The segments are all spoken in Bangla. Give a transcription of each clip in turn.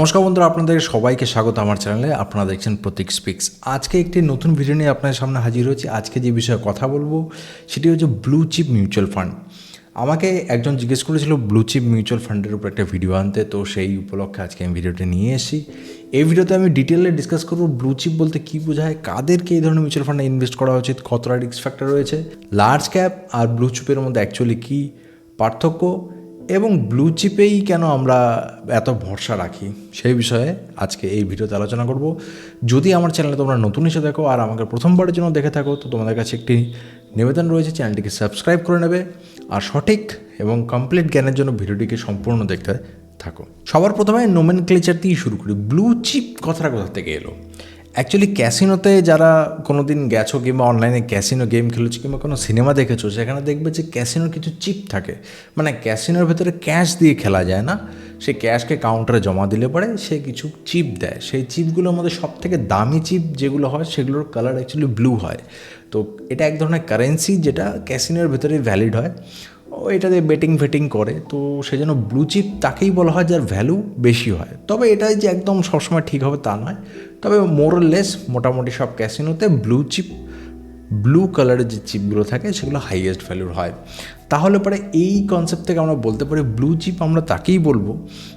নমস্কার বন্ধুরা, আপনাদের সবাইকে স্বাগত আমার চ্যানেলে। আপনারা দেখছেন প্রতীক স্পিক্স আজকে একটি নতুন ভিডিও নিয়ে আপনাদের সামনে হাজির হয়েছি। আজকে যে বিষয়ে কথা বলব, সেটি হচ্ছে ব্লু চিপ মিউচুয়াল ফান্ড আমাকে একজন জিজ্ঞেস করেছিল ব্লু চিপ মিউচুয়াল ফান্ডের উপর একটা ভিডিও আনতে। তো সেই উপলক্ষে আজকে আমি ভিডিওটা নিয়ে এসেছি। এই ভিডিওতে আমি ডিটেলে ডিসকাস করব ব্লু চিপ বলতে কী বোঝায়, কাদেরকে এই ধরনের মিউচুয়াল ফান্ডে ইনভেস্ট করা উচিত, কতটা রিস্ক ফ্যাক্টর রয়েছে লার্জ ক্যাপ আর ব্লু চিপের মধ্যে অ্যাকচুয়ালি কী পার্থক্য এবং ব্লু চিপেই কেন আমরা এত ভরসা রাখি? সেই বিষয়ে আজকে এই ভিডিওতে আলোচনা করব। যদি আমার চ্যানেলে তোমরা নতুন এসে দেখো আর আমাকে প্রথমবারের জন্য দেখে থাকো, তো তোমাদের কাছে একটি নিবেদন রয়েছে, চ্যানেলটিকে সাবস্ক্রাইব করে নেবে আর সঠিক এবং কমপ্লিট জ্ঞানের জন্য ভিডিওটিকে সম্পূর্ণ দেখতে থাকো। সবার প্রথমে নোমেন ক্লেচার দিয়েই শুরু করি। ব্লু চিপ কথাটা কোথা থেকে এলো? অ্যাকচুয়ালি ক্যাসিনোতে যারা কোনো দিন গেছো কিংবা অনলাইনে ক্যাসিনো গেম খেলেছো কিংবা কোনো সিনেমা দেখেছ, সেখানে দেখবে যে ক্যাসিনোর কিছু চিপ থাকে। মানে ক্যাসিনোর ভেতরে ক্যাশ দিয়ে খেলা যায় না। সে ক্যাশকে কাউন্টারে জমা দিলে পরে সে কিছু চিপ দেয়। সেই চিপগুলোর মধ্যে সব থেকে দামি চিপ যেগুলো হয়, সেগুলোর কালার অ্যাকচুয়ালি ব্লু হয়। তো এটা এক ধরনের কারেন্সি যেটা ক্যাসিনোর ভেতরে ভ্যালিড হয়। ও এটা দিয়ে বেটিং ফেটিং করে। তো সেই জন্য ব্লু চিপ তাকেই বলা হয়, যার ভ্যালু বেশি হয়। তবে এটাই যে একদম সবসময় ঠিক হবে তা নয়। তবে মোরলেস মোটামুটি সব ক্যাসিনোতে ব্লু চিপ ব্লু কালারের যে চিপগুলো থাকে, সেগুলো হাইয়েস্ট ভ্যালুর হয়। তাহলে পরে এই কনসেপ্ট থেকে আমরা বলতে পারি ব্লু চিপ আমরা তাকেই বলব,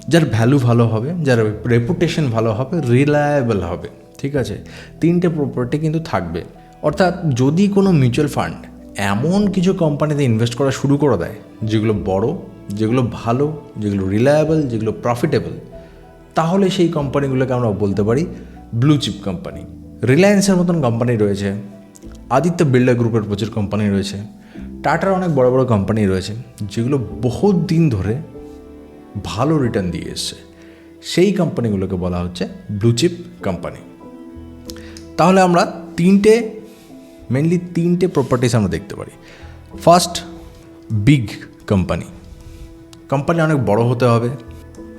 যার ভ্যালু ভালো হবে, যার রেপুটেশন ভালো হবে রিলায়েবল হবে, ঠিক আছে? তিনটে প্রপার্টি কিন্তু থাকবে। অর্থাৎ যদি কোনো মিউচুয়াল ফান্ড এমন কিছু কোম্পানিতে ইনভেস্ট করা শুরু করে দেয়, যেগুলো বড়, যেগুলো ভালো, যেগুলো রিলায়েবল যেগুলো প্রফিটেবল তাহলে সেই কোম্পানিগুলোকে আমরা বলতে পারি ব্লু চিপ কোম্পানি রিলায়েন্সের মতন কোম্পানি রয়েছে। আদিত্য বিল্ডার গ্রুপের প্রচুর কোম্পানি রয়েছে। টাটার অনেক বড় বড় কোম্পানি রয়েছে, যেগুলো বহুত দিন ধরে ভালো রিটার্ন দিয়ে এসছে। সেই কোম্পানিগুলোকে বলা হচ্ছে ব্লু চিপ কোম্পানি তাহলে আমরা তিনটে মেনলি তিনটে প্রপার্টিস আমরা দেখতে পারি। ফার্স্ট বিগ কোম্পানি কোম্পানি অনেক বড় হতে হবে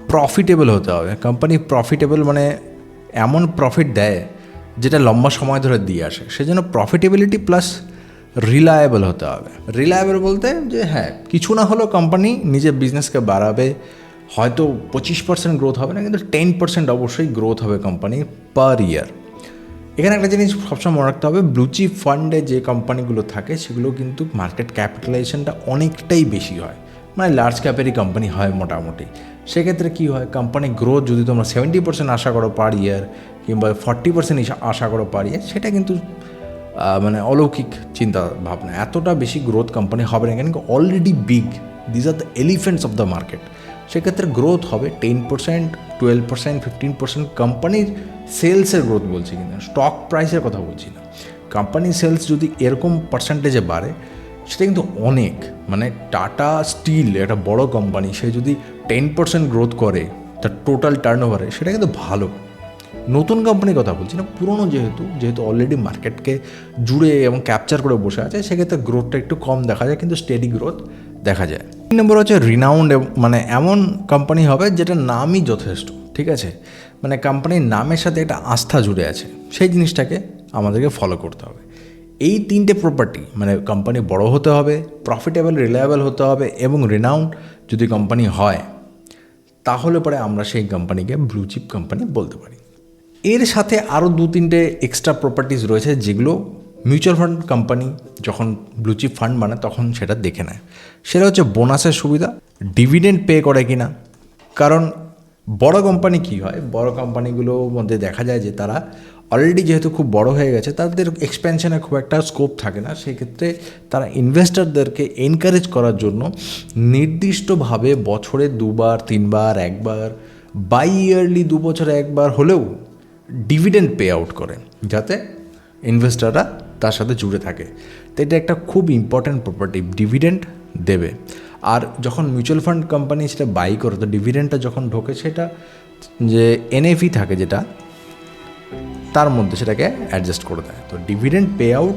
প্রফিটেবল হতে হবে। কোম্পানি প্রফিটেবল মানে এমন প্রফিট দেয় যেটা লম্বা সময় ধরে দিয়ে আসে। সেজন্য প্রফিটেবিলিটি প্লাস রিলায়েবল হতে হবে। রিলায়েবল বলতে যে হ্যাঁ কিছু না হলেও কোম্পানি নিজের বিজনেসকে বাড়াবে। হয়তো পঁচিশ পার্সেন্ট গ্রোথ হবে না, কিন্তু টেন পার্সেন্ট অবশ্যই গ্রোথ হবে কোম্পানির পার ইয়ার এখানে একটা জিনিস সবসময় মনে রাখতে হবে ব্লুচিপ ফান্ডে যে কোম্পানিগুলো থাকে সেগুলো কিন্তু মার্কেট ক্যাপিটালাইজেশনটা অনেকটাই বেশি হয়। মানে লার্জ ক্যাপেরই কোম্পানি হয় মোটামুটি। সেক্ষেত্রে কী হয়? কোম্পানি গ্রোথ যদি তোমরা সেভেন্টি পার্সেন্ট আশা করো পার ইয়ার কিংবা ফর্টি পার্সেন্ট আশা করো পার ইয়ার সেটা কিন্তু মানে অলৌকিক চিন্তা ভাবনা এতটা বেশি গ্রোথ কোম্পানি হবে না কেন already big these are the elephants of the market সেক্ষেত্রে গ্রোথ হবে ten percent twelve percent fifteen percent কোম্পানির সেলসের গ্রোথ বলছি কিনা স্টক প্রাইসের কথা বলছি না। কোম্পানির সেলস যদি এরকম পার্সেন্টেজে বাড়ে সেটা কিন্তু অনেক। মানে টাটা স্টিল একটা বড় কোম্পানি সে যদি টেন পার্সেন্ট গ্রোথ করে, তার টোটাল টার্ন ওভারে সেটা কিন্তু ভালো। নতুন কোম্পানির কথা বলছি না, পুরনো যেহেতু যেহেতু অলরেডি মার্কেটকে জুড়ে এবং ক্যাপচার করে বসে আছে, সেক্ষেত্রে গ্রোথটা একটু কম দেখা যায়, কিন্তু স্টেডি গ্রোথ দেখা যায়। তিন নম্বর হচ্ছে রিনাউন্ড মানে এমন কোম্পানি হবে যেটা নামই যথেষ্ট, ঠিক আছে? মানে কোম্পানির নামের সাথে একটা আস্থা জুড়ে আছে। সেই জিনিসটাকে আমাদেরকে ফলো করতে হবে। এই তিনটে প্রপার্টি মানে কোম্পানি বড় হতে হবে প্রফিটেবল রিলায়েবল হতে হবে এবং রিনাউন্ড যদি কোম্পানি হয়, তাহলে পরে আমরা সেই কোম্পানিকে ব্লু চিপ কোম্পানি বলতে পারি। এর সাথে আরও দু তিনটে এক্সট্রা প্রপার্টিজ রয়েছে যেগুলো মিউচুয়াল ফান্ড কোম্পানি যখন ব্লু চিপ ফান্ড বানায় তখন সেটা দেখে নেয়। সেটা হচ্ছে বোনাসের সুবিধা ডিভিডেন্ড পে করে কিনা। কারণ বড় কোম্পানি কি হয়? বড় কোম্পানিগুলোর মধ্যে দেখা যায় যে তারা অলরেডি যেহেতু খুব বড় হয়ে গেছে, তাদের এক্সপেনশনে খুব একটা স্কোপ থাকে না। সেক্ষেত্রে তারা ইনভেস্টারদেরকে এনকারেজ করার জন্য নির্দিষ্টভাবে বছরে দুবার, তিনবার, একবার বাই ইয়ারলি দু বছরে একবার হলেও ডিভিডেন্ড পে আউট করে, যাতে ইনভেস্টাররা তার সাথে জুড়ে থাকে। তো এটা একটা খুব ইম্পর্ট্যান্ট প্রপার্টি ডিভিডেন্ড দেবে। আর যখন মিউচুয়াল ফান্ড কোম্পানি সেটা বাই করে, তো ডিভিডেন্ডটা যখন ঢোকে সেটা যে এনএফি থাকে যেটা, তার মধ্যে সেটাকে অ্যাডজাস্ট করে দেয়। তো ডিভিডেন্ড পে আউট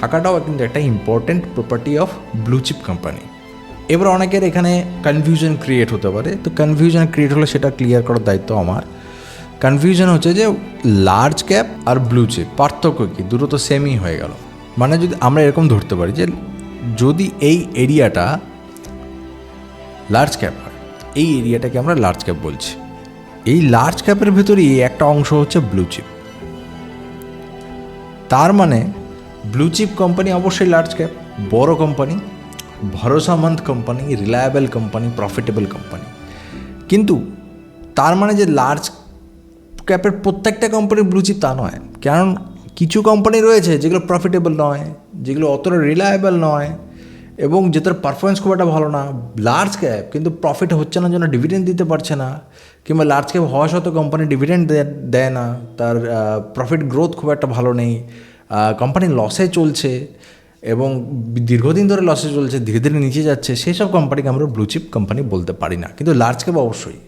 থাকাটাও কিন্তু একটা important property of blue chip company এবার অনেকের এখানে কনফিউশন ক্রিয়েট হতে পারে। তো কনফিউশন ক্রিয়েট হলে সেটা ক্লিয়ার করার দায়িত্ব আমার। কনফিউশন হচ্ছে যে লার্জ ক্যাপ আর ব্লু চিপ পার্থক্য কি? দুটো তো সেমই হয়ে গেল। মানে যদি আমরা এরকম ধরতে পারি যে যদি এই এরিয়াটা লার্জ ক্যাপ হয়। এই এরিয়াটাকে আমরা লার্জ ক্যাপ বলছি। এই লার্জ ক্যাপের ভেতরেই একটা অংশ হচ্ছে ব্লু চিপ তার মানে ব্লু চিপ কোম্পানি অবশ্যই লার্জ ক্যাপ বড় company ভরসামন্দ company reliable company profitable company কিন্তু তার মানে যে লার্জ ক্যাপের প্রত্যেকটা কোম্পানি ব্লু চিপ তা নয়। কারণ কিছু কোম্পানি রয়েছে যেগুলো প্রফিটেবল নয়, যেগুলো অতটা রিলায়েবল নয়। এবং যেটার পারফরমেন্স খুব একটা ভালো না লার্জ ক্যাপ কিন্তু প্রফিট হচ্ছে না জন্য ডিভিডেন্ড দিতে পারছে না, কিংবা লার্জ ক্যাপ হওয়া সত্ত্বেও কোম্পানি ডিভিডেন্ড দেয় না, তার প্রফিট গ্রোথ খুব একটা ভালো নেই কোম্পানি লসে চলছে, এবং দীর্ঘদিন ধরে লসে চলছে, ধীরে ধীরে নিচে যাচ্ছে সেই সব কোম্পানিকে আমরা ব্লু চিপ কোম্পানি বলতে পারি না, কিন্তু লার্জ ক্যাপ অবশ্যই।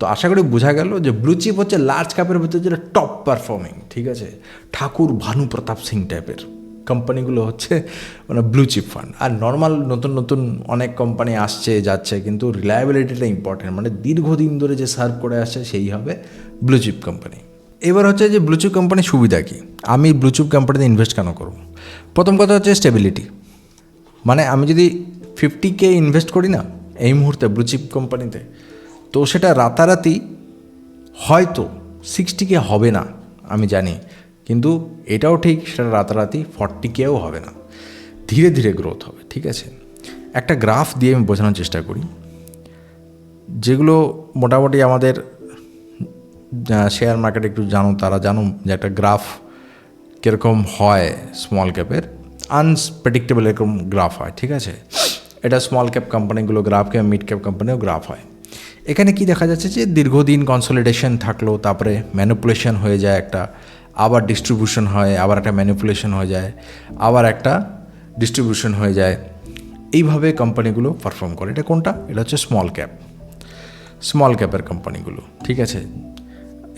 তো আশা করি বোঝা গেল যে ব্লু চিপ হচ্ছে লার্জ ক্যাপের ভিতরে যেটা টপ পারফর্মিং ঠিক আছে? ঠাকুর ভানু প্রতাপ সিং টাইপের কোম্পানিগুলো হচ্ছে মানে ব্লু চিপ ফান্ড আর নর্মাল নতুন নতুন অনেক কোম্পানি আসছে, যাচ্ছে, কিন্তু রিলায়েবিলিটিটা ইম্পর্টেন্ট মানে দীর্ঘদিন ধরে যে সার্ভ করে আসছে, সেই হবে ব্লু চিপ কোম্পানি এবার হচ্ছে যে ব্লু চিপ কোম্পানির সুবিধা কী? আমি ব্লু চিপ কোম্পানিতে ইনভেস্ট কেন করব? প্রথম কথা হচ্ছে স্টেবিলিটি মানে আমি যদি ফিফটি কে ইনভেস্ট করি না, এই মুহূর্তে ব্লু চিপ কোম্পানিতে তো সেটা রাতারাতি হয়তো সিক্সটি কে হবে না, আমি জানি। কিন্তু এটাও ঠিক, সেটা রাতারাতি ফর্টি কেও হবে না। ধীরে ধীরে গ্রোথ হবে, ঠিক আছে? একটা গ্রাফ দিয়ে আমি বোঝানোর চেষ্টা করি, যেগুলো মোটামুটি আমাদের শেয়ার মার্কেট একটু জানো, তারা জানো যে একটা গ্রাফ কীরকম হয় স্মল ক্যাপের আনপ্রেডিক্টেবল এরকম গ্রাফ হয়, ঠিক আছে? এটা স্মল ক্যাপ কোম্পানিগুলো গ্রাফ কিংবা মিড ক্যাপ কোম্পানিও গ্রাফ হয়। এখানে কি দেখা যাচ্ছে যে দীর্ঘদিন কনসলিডেশন থাকল, তারপরে ম্যানিপুলেশন হয়ে যায় একটা। আবার ডিস্ট্রিবিউশন হয়, আবার একটা ম্যানিপুলেশন হয়ে যায়, আবার একটা ডিস্ট্রিবিউশন হয়ে যায়। এইভাবে কোম্পানিগুলো পারফর্ম করে। এটা কোনটা? এটা হচ্ছে স্মল ক্যাপ স্মল ক্যাপের কোম্পানিগুলো ঠিক আছে?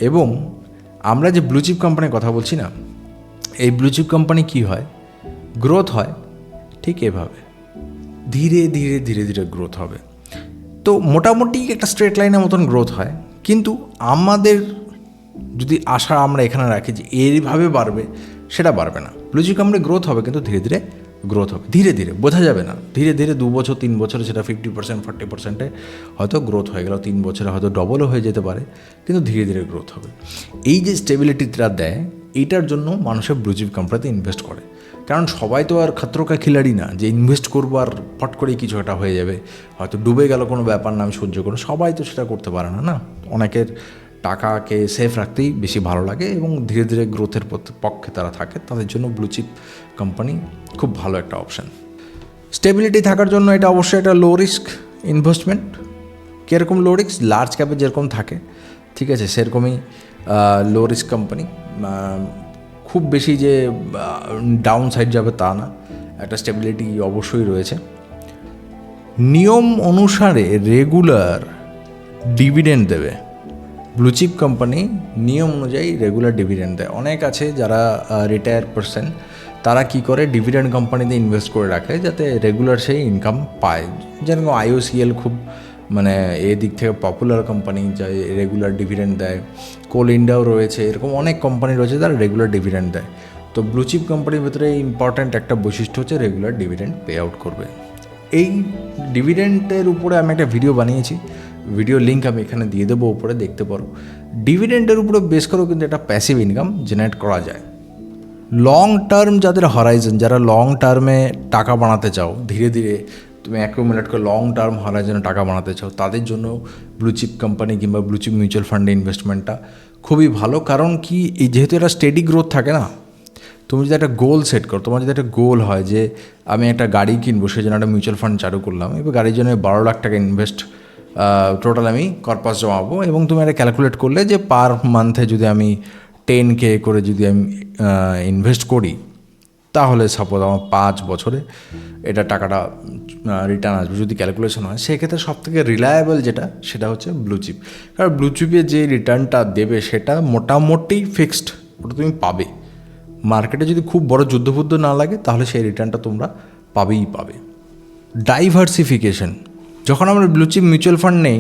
এবং আমরা যে ব্লুচিপ কোম্পানির কথা বলছি না, এই ব্লুচিপ কোম্পানি কি হয়? গ্রোথ হয়, ঠিক এভাবে। ধীরে ধীরে ধীরে ধীরে গ্রোথ হবে। তো মোটামুটি একটা স্ট্রেট লাইনের মতন গ্রোথ হয়। কিন্তু আমাদের যদি আশা আমরা এখানে রাখি যে এইভাবে বাড়বে, সেটা বাড়বে না। ব্লুচিপ কোম্পানি গ্রোথ হবে, কিন্তু ধীরে ধীরে গ্রোথ হবে। ধীরে ধীরে, বোঝা যাবে না। ধীরে ধীরে দু বছর, তিন বছরে সেটা ফিফটি পার্সেন্ট ফর্টি পার্সেন্টে হয়তো গ্রোথ হয়ে গেল, তিন বছরে হয়তো ডবলও হয়ে যেতে পারে, কিন্তু ধীরে ধীরে গ্রোথ হবে। এই যে স্টেবিলিটিটা দেয় এইটার জন্য মানুষের ব্লুচিপ কোম্পানিতে ইনভেস্ট করে। কারণ সবাই তো আর খাত্রকা খিলাড়ি না যে ইনভেস্ট করব আর ফট করেই কিছু একটা হয়ে যাবে। হয়তো ডুবে গেল কোনো ব্যাপার না, আমি সহ্য করব। সবাই তো সেটা করতে পারে না না? অনেকের টাকাকে সেফ রাখতেই বেশি ভালো লাগে এবং ধীরে ধীরে গ্রোথের পক্ষে তারা থাকে। তাদের জন্য ব্লুচিপ কোম্পানি খুব ভালো একটা অপশান স্টেবিলিটি থাকার জন্য এটা অবশ্যই একটা লো রিস্ক ইনভেস্টমেন্ট কীরকম লো রিস্ক লার্জ ক্যাপে যেরকম থাকে, ঠিক আছে, সেরকমই লো রিস্ক কোম্পানি খুব বেশি যে ডাউন সাইড যাবে তা না। একটা স্টেবিলিটি অবশ্যই রয়েছে। নিয়ম অনুসারে রেগুলার ডিভিডেন্ড দেবে। ব্লুচিপ কোম্পানি নিয়ম অনুযায়ী রেগুলার ডিভিডেন্ড দেয়। অনেক আছে যারা রিটায়ার পারসন তারা কি করে? ডিভিডেন্ড কোম্পানিতে ইনভেস্ট করে রাখে যাতে রেগুলার সেই ইনকাম পায়। যেরকম আইওসিএল খুব মানে এদিক থেকে পপুলার কোম্পানি যা রেগুলার ডিভিডেন্ড দেয়। কোল ইন্ডিয়াও রয়েছে, এরকম অনেক কোম্পানি রয়েছে যারা রেগুলার ডিভিডেন্ড দেয়। তো ব্লুচিপ কোম্পানির ভিতরে ইম্পর্ট্যান্ট একটা বৈশিষ্ট্য হচ্ছে রেগুলার ডিভিডেন্ড পে আউট করবে। এই ডিভিডেন্টের উপরে আমি একটা ভিডিও বানিয়েছি। ভিডিও লিঙ্ক আমি এখানে দিয়ে দেবো, উপরে দেখতে পারো। ডিভিডেন্টের উপরে বেশ করেও কিন্তু একটা প্যাসিভ ইনকাম জেনারেট করা যায়। লং টার্ম যাদের হরাইজন যারা লং টার্মে টাকা বানাতে চাও, ধীরে ধীরে তুমি অ্যাকুমুলেট করে লং টার্ম হরাইজনে টাকা বানাতে চাও, তাদের জন্য ব্লুচিপ কোম্পানি কিংবা ব্লুচিপ মিউচুয়াল ফান্ডে ইনভেস্টমেন্টটা খুবই ভালো। কারণ কি, এই যেহেতু এটা স্টেডি গ্রোথ থাকে না, তুমি যদি একটা গোল সেট করো, তোমার যদি একটা গোল হয় যে আমি একটা গাড়ি কিনবো সেই জন্য একটা মিউচুয়াল ফান্ড চালু করলাম, এবার গাড়ির জন্য বারো লাখ টাকা ইনভেস্ট টোটাল আমি কর্পাস জমাবো এবং তুমি একটা ক্যালকুলেট করলে যে পার মান্থে যদি আমি টেন কে করে যদি আমি ইনভেস্ট করি, তাহলে সাপোজ আমার পাঁচ বছরে এটা টাকাটা রিটার্ন আসবে যদি ক্যালকুলেশন হয়। সেক্ষেত্রে সব থেকে রিলায়েবল যেটা, সেটা হচ্ছে ব্লুচিপ কারণ ব্লুচিপে যে রিটার্নটা দেবে, সেটা মোটামুটি ফিক্সড ওটা তুমি পাবে। মার্কেটে যদি খুব বড় যুদ্ধবুদ্ধ না লাগে, তাহলে সেই রিটার্নটা তোমরা পাবেই পাবে। ডাইভার্সিফিকেশন যখন আমরা ব্লুচিপ মিউচুয়াল ফান্ড নেই,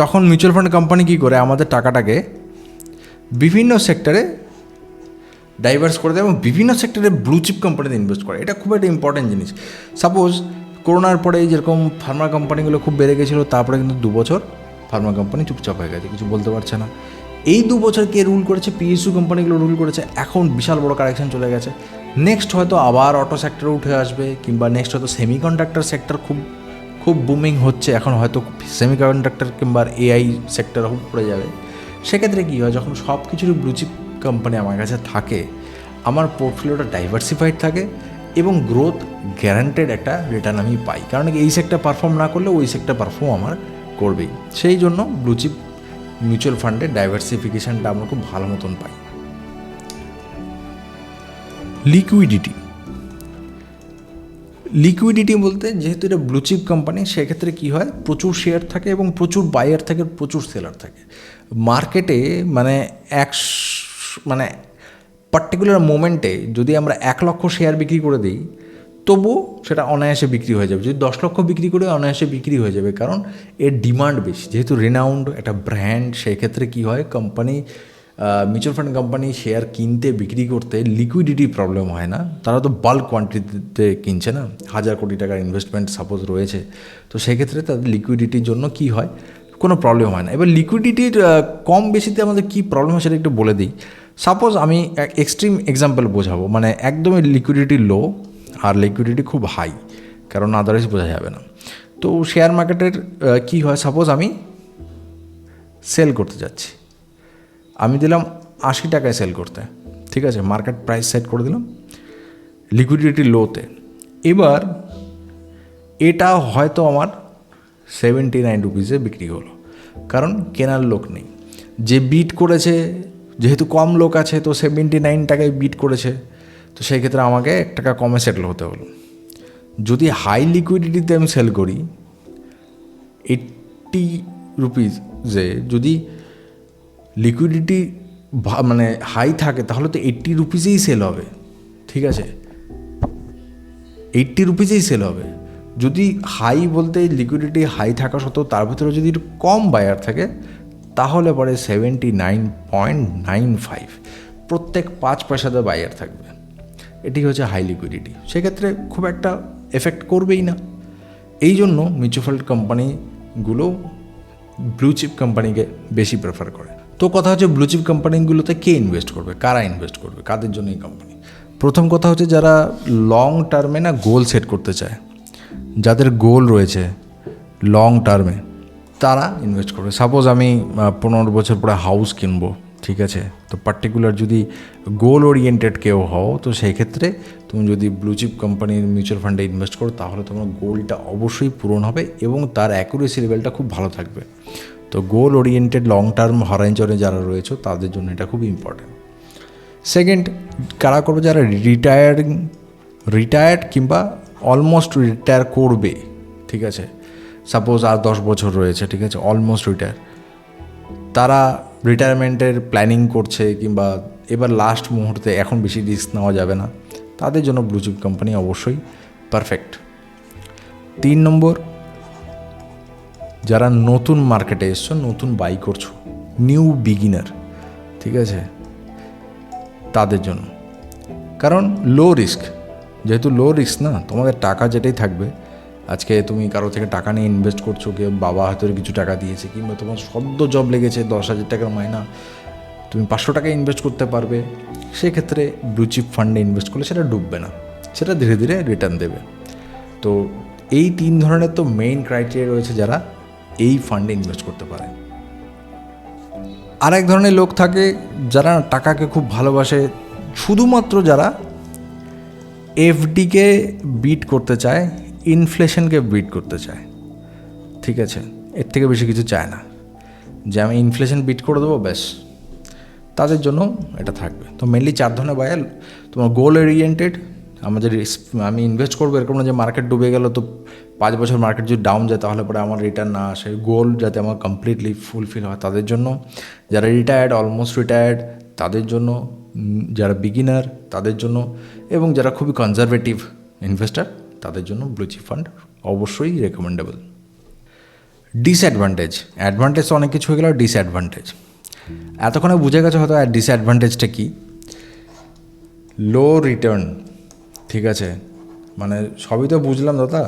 তখন মিউচুয়াল ফান্ড কোম্পানি কী করে? আমাদের টাকাটাকে বিভিন্ন সেক্টরে ডাইভার্স করে দেয় এবং বিভিন্ন সেক্টরে ব্লুচিপ কোম্পানিতে ইনভেস্ট করে। এটা খুব একটা ইম্পর্টেন্ট জিনিস। সাপোজ করোনার পরে যেরকম ফার্মা কোম্পানিগুলো খুব বেড়ে গেছিল, তারপরে কিন্তু দু বছর ফার্মা কোম্পানি চুপচাপ হয়ে গেছে, কিছু বলতে পারছে না। এই দু বছর কে রুল করেছে? পিএসইউ কোম্পানিগুলো রুল করেছে। এখন বিশাল বড় কারেকশন চলে গেছে। নেক্সট হয়তো আবার অটো সেক্টরে উঠে আসবে, কিংবা নেক্সট হয়তো সেমিকন্ডাক্টর সেক্টর খুব খুব বুমিং হচ্ছে, এখন হয়তো সেমিকন্ডাক্টর কিংবা এআই সেক্টর পড়ে যাবে। সেক্ষেত্রে কী হয়, যখন সব কিছুরই ব্লুচিপ কোম্পানি আমার কাছে থাকে, আমার পোর্টফোলিওটা ডাইভার্সিফাইড থাকে এবং গ্রোথ গ্যারান্টেড একটা রিটার্ন আমি পাই। কারণ এই সেক্টর পারফর্ম না করলে ওই সেক্টর পারফর্ম আমার করবেই। সেই জন্য ব্লুচিপ মিউচুয়াল ফান্ডের ডাইভার্সিফিকেশানটা আমরা খুব ভালো মতন পাই। লিকুইডিটি লিকুইডিটি বলতে যেহেতু এটা ব্লুচিপ কোম্পানি সেক্ষেত্রে কী হয়? প্রচুর শেয়ার থাকে এবং প্রচুর বায়ার থাকে, প্রচুর সেলার থাকে। মার্কেটে মানে এক মানে পার্টিকুলার মোমেন্টে যদি আমরা এক লক্ষ শেয়ার বিক্রি করে দিই তবুও সেটা অনায়াসে বিক্রি হয়ে যাবে। যদি দশ লক্ষ বিক্রি করে অনায়াসে বিক্রি হয়ে যাবে। কারণ এর ডিমান্ড বেশি। যেহেতু রেনাউন্ড একটা ব্র্যান্ড সেই ক্ষেত্রে কী হয়? Company mutual fund company share কিনতে, বিক্রি করতে লিকুইডিটি প্রবলেম হয় না। তারা তো বাল্ক কোয়ান্টিটিতে কিনছে না। হাজার কোটি টাকার ইনভেস্টমেন্ট সাপোজ রয়েছে। তো সেক্ষেত্রে তাদের লিকুইডিটির জন্য কি হয়? কোনো প্রবলেম হয় না। এবার লিকুইডিটির কম বেশিতে আমাদের কী প্রবলেম হয় সেটা একটু বলে দিই। সাপোজ আমি এক্সট্রিম এক্সাম্পল বোঝাবো। মানে একদমই লিকুইডিটি লো আর লিকুইডিটি খুব হাই কারণ আদারওয়াইজ বোঝা যাবে না। তো শেয়ার মার্কেটের কী হয়? সাপোজ আমি সেল করতে যাচ্ছি। আমি দিলাম আশি টাকায় সেল করতে। ঠিক আছে মার্কেট প্রাইস সেট করে দিলাম লিকুইডিটি লোতে এবার এটা হয়তো আমার সেভেন্টি নাইন রুপিসে বিক্রি হলো। কারণ কেনার লোক নেই। যে বিট করেছে, যেহেতু কম লোক আছে, তো সেভেন্টি নাইন টাকায় বিট করেছে, তো সেই ক্ষেত্রে আমাকে এক টাকা কমে সেটেল হতে হলো। যদি হাই লিকুইডিটিতে আমি সেল করি এইট্টি রুপিজে যদি লিকুইডিটি মানে হাই থাকে, তাহলে তো এইট্টি রুপিসেই সেল হবে। ঠিক আছে? এইট্টি রুপিসেই সেল হবে। যদি হাই বলতে লিকুইডিটি হাই থাকা সত্ত্বেও তার ভিতরে যদি একটু কম বায়ার থাকে, তাহলে পরে seventy nine point nine five প্রত্যেক পাঁচ পয়সাতে বায়ার থাকবে। এটি হচ্ছে হাই লিকুইডিটি সেক্ষেত্রে খুব একটা এফেক্ট করবেই না। এই জন্য মিউচুয়াল ফান্ড কোম্পানিগুলো ব্লু চিপ কোম্পানিকে বেশি প্রেফার করে। তো কথা হচ্ছে ব্লুচিপ কোম্পানিগুলোতে কে ইনভেস্ট করবে? কারা ইনভেস্ট করবে? কাদের জন্য এই কোম্পানি প্রথম কথা হচ্ছে যারা লং টার্মে না গোল সেট করতে চায়, যাদের গোল রয়েছে লং টার্মে তারা ইনভেস্ট করবে। সাপোজ আমি পনেরো বছর পরে হাউস কিনবো, ঠিক আছে? তো পার্টিকুলার যদি গোল ওরিয়েন্টেড কেউ হও, তো সেই ক্ষেত্রে তুমি যদি ব্লুচিপ কোম্পানির মিউচুয়াল ফান্ডে ইনভেস্ট করো, তাহলে তোমার গোলটা অবশ্যই পূরণ হবে এবং তার অ্যাকুরেসি লেভেলটা খুব ভালো থাকবে। তো গোল ওরিয়েন্টেড লং টার্ম হরাইজনে যারা রয়েছে, তাদের জন্য এটা খুব ইম্পর্ট্যান্ট সেকেন্ড কারা করবে? যারা রিটায়ারিং রিটায়ার্ড কিংবা অলমোস্ট রিটায়ার করবে, ঠিক আছে? সাপোজ আর দশ বছর রয়েছে, ঠিক আছে? অলমোস্ট রিটায়ার তারা রিটায়ারমেন্টের প্ল্যানিং করছে কিংবা এবার লাস্ট মুহূর্তে এখন বেশি রিস্ক নেওয়া যাবে না। তাদের জন্য ব্লুচিপ কোম্পানি অবশ্যই পারফেক্ট তিন নম্বর যারা নতুন মার্কেটে এসছো, নতুন বাই করছ নিউ বিগিনার ঠিক আছে? তাদের জন্য। কারণ লো রিস্ক যেহেতু লো রিস্ক না, তোমাদের টাকা যেটাই থাকবে, আজকে তুমি কারও থেকে টাকা নিয়ে ইনভেস্ট করছ, কেউ বাবা হয়তো কিছু টাকা দিয়েছে, কিংবা তোমার সদ্য জব লেগেছে, দশ হাজার টাকার মাইনা, তুমি পাঁচশো টাকা ইনভেস্ট করতে পারবে, সেক্ষেত্রে ব্লুচিপ ফান্ডে ইনভেস্ট করলে সেটা ডুববে না, সেটা ধীরে ধীরে রিটার্ন দেবে। তো এই তিন ধরনের তো মেইন ক্রাইটেরিয়া রয়েছে যারা এই ফান্ডে ইনভেস্ট করতে পারে। আরেক ধরনের লোক থাকে যারা টাকাকে খুব ভালোবাসে, শুধুমাত্র যারা এফডিকে বিট করতে চায় ইনফ্লেশনকে বিট করতে চায়। ঠিক আছে? এর থেকে বেশি কিছু চায় না। যে আমি ইনফ্লেশন বিট করে দেবো, ব্যাস। তাদের জন্য এটা থাকবে। তো মেনলি চার ধরনের বায়াল তোমার গোল ওরিয়েন্টেড আমাদের আমি ইনভেস্ট করব, এরকম না যে মার্কেট ডুবে গেল তো পাঁচ বছর মার্কেট যদি ডাউন যায়, তাহলে পরে আমার রিটার্ন না আসে। গোল যাতে আমার কমপ্লিটলি ফুলফিল হয়, তাদের জন্য, যারা রিটায়ার্ড অলমোস্ট রিটায়ার্ড তাদের জন্য যারা বিগিনার তাদের জন্য, এবং যারা খুবই কনজারভেটিভ ইনভেস্টার তাদের জন্য ব্লুচি ফান্ড অবশ্যই রেকমেন্ডেবল ডিসঅ্যাডভান্টেজ অ্যাডভান্টেজ তো অনেক কিছু হয়ে গেল ডিসঅ্যাডভান্টেজ এতক্ষণে বুঝে গেছে হয়তো ডিসঅ্যাডভান্টেজটা কী? লো রিটার্ন ঠিক আছে। মানে সবই তো বুঝলাম দাদা।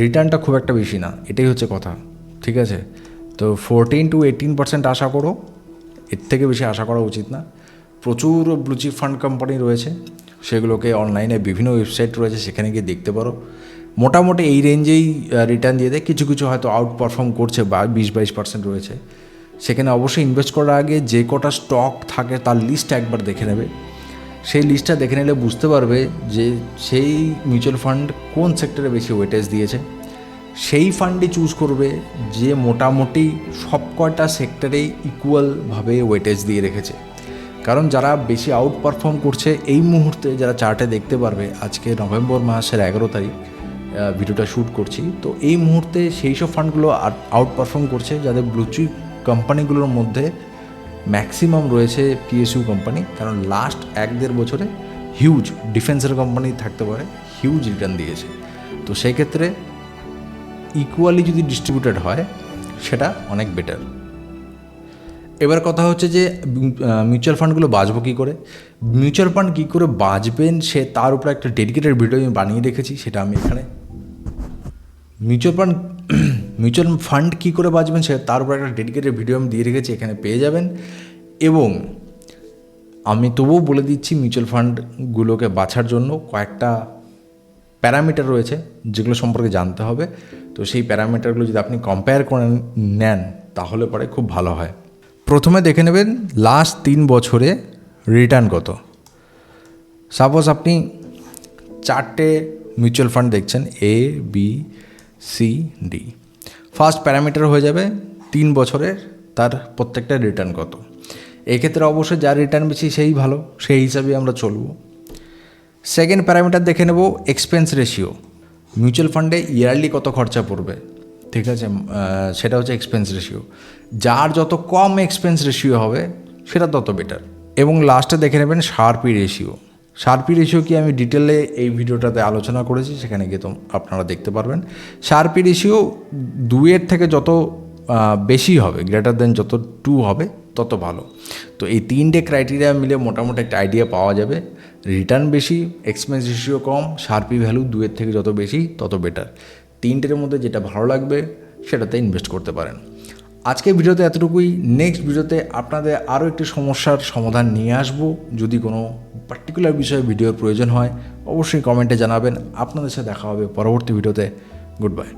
রিটার্নটা খুব একটা বেশি না, এটাই হচ্ছে কথা, ঠিক আছে? তো ফোরটিন টু এইটিন পার্সেন্ট আশা করো, এর থেকে বেশি আশা করা উচিত না। প্রচুর ব্লুচিপ ফান্ড কোম্পানি রয়েছে, সেগুলোকে অনলাইনে বিভিন্ন ওয়েবসাইট রয়েছে, সেখানে গিয়ে দেখতে পারো। মোটামুটি এই রেঞ্জেই রিটার্ন দিয়ে দেয় কিছু কিছু হয়তো আউট পারফর্ম করছে বা বিশ বাইশ পার্সেন্ট রয়েছে। সেখানে অবশ্যই ইনভেস্ট করার আগে যে কটা স্টক থাকে তার লিস্ট একবার দেখে নেবে। সেই লিস্টটা দেখে নিলে বুঝতে পারবে যে সেই মিউচুয়াল ফান্ড কোন সেক্টরে বেশি ওয়েটেজ দিয়েছে। সেই ফান্ডই চুজ করবে যে মোটামুটি সব কয়টা সেক্টরেই ইকুয়ালভাবে ওয়েটেজ দিয়ে রেখেছে। কারণ যারা বেশি আউট পারফর্ম করছে এই মুহূর্তে যারা চার্টে দেখতে পারবে, আজকে নভেম্বর মাসের এগারো তারিখ ভিডিওটা শ্যুট করছি। তো এই মুহূর্তে সেই সব ফান্ডগুলো আউট পারফর্ম করছে যাদের ব্লুচিপ কোম্পানিগুলোর মধ্যে ম্যাক্সিমাম রয়েছে পিএসইউ কোম্পানি কারণ লাস্ট এক দেড় বছরে হিউজ ডিফেন্সের কোম্পানি থাকতে পারে হিউজ রিটার্ন দিয়েছে। তো সেই ক্ষেত্রে ইকুয়ালি যদি ডিস্ট্রিবিউটেড হয়, সেটা অনেক বেটার এবার কথা হচ্ছে যে মিউচুয়াল ফান্ডগুলো বাঁচবো কী করে? মিউচুয়াল ফান্ড কী করে বাঁচবেন, সে তার উপরে একটা ডেডিকেটেড ভিডিও আমি বানিয়ে রেখেছি, সেটা আমি এখানে। মিউচুয়াল ফান্ড মিউচুয়াল ফান্ড কী করে বাঁচবেন সে তার উপর একটা ডেডিকেটেড ভিডিও আমি দিয়ে রেখেছি, এখানে পেয়ে যাবেন। এবং আমি তবুও বলে দিচ্ছি মিউচুয়াল ফান্ডগুলোকে বাছার জন্য কয়েকটা প্যারামিটার রয়েছে যেগুলো সম্পর্কে জানতে হবে। তো সেই প্যারামিটারগুলো যদি আপনি কম্পেয়ার করে নেন, তাহলে পরে খুব ভালো হয়। প্রথমে দেখে নেবেন লাস্ট তিন বছরে রিটার্ন কত। সাপোজ আপনি চারটে মিউচুয়াল ফান্ড দেখছেন A B C D first parameter হয়ে যাবে তিন বছরের, তার প্রত্যেকটা রিটার্ন কত। এক্ষেত্রে অবশ্যই যার রিটার্ন বেশি সেই ভালো, সেই হিসাবে আমরা চলবো। সেকেন্ড প্যারামিটার দেখে নেব এক্সপেন্স রেশিও মিউচুয়াল ফান্ডে ইয়ারলি কত খরচা পড়বে? ঠিক আছে সেটা হচ্ছে এক্সপেন্স রেশিও যার যত কম এক্সপেন্স রেশিও হবে, সেটা তত বেটার এবং লাস্টে দেখে নেবেন শার্পি রেশিও শার্পি রেশিও কি আমি ডিটেলে এই ভিডিওটাতে আলোচনা করেছি, সেখানে গিয়ে তো আপনারা দেখতে পারবেন। শার্পি রেশিও দুইয়ের থেকে যত বেশি হবে গ্রেটার দেন যত টু হবে, তত ভালো। তো এই তিনটে ক্রাইটেরিয়া মিলে মোটামুটি একটা আইডিয়া পাওয়া যাবে। রিটার্ন বেশি এক্সপেন্স রেশিও কম শার্পি ভ্যালু দুয়ের থেকে যত বেশি, তত বেটার তিনটের মধ্যে যেটা ভালো লাগবে, সেটাতে ইনভেস্ট করতে পারেন। আজকে ভিডিওতে এতটুকুই। নেক্সট ভিডিওতে আপনাদের আরও একটি সমস্যার সমাধান নিয়ে আসব। যদি কোনো পার্টিকুলার বিষয়ে ভিডিওর প্রয়োজন হয়, অবশ্যই কমেন্টে জানাবেন। আপনাদের সাথে দেখা হবে পরবর্তী ভিডিওতে। Good bye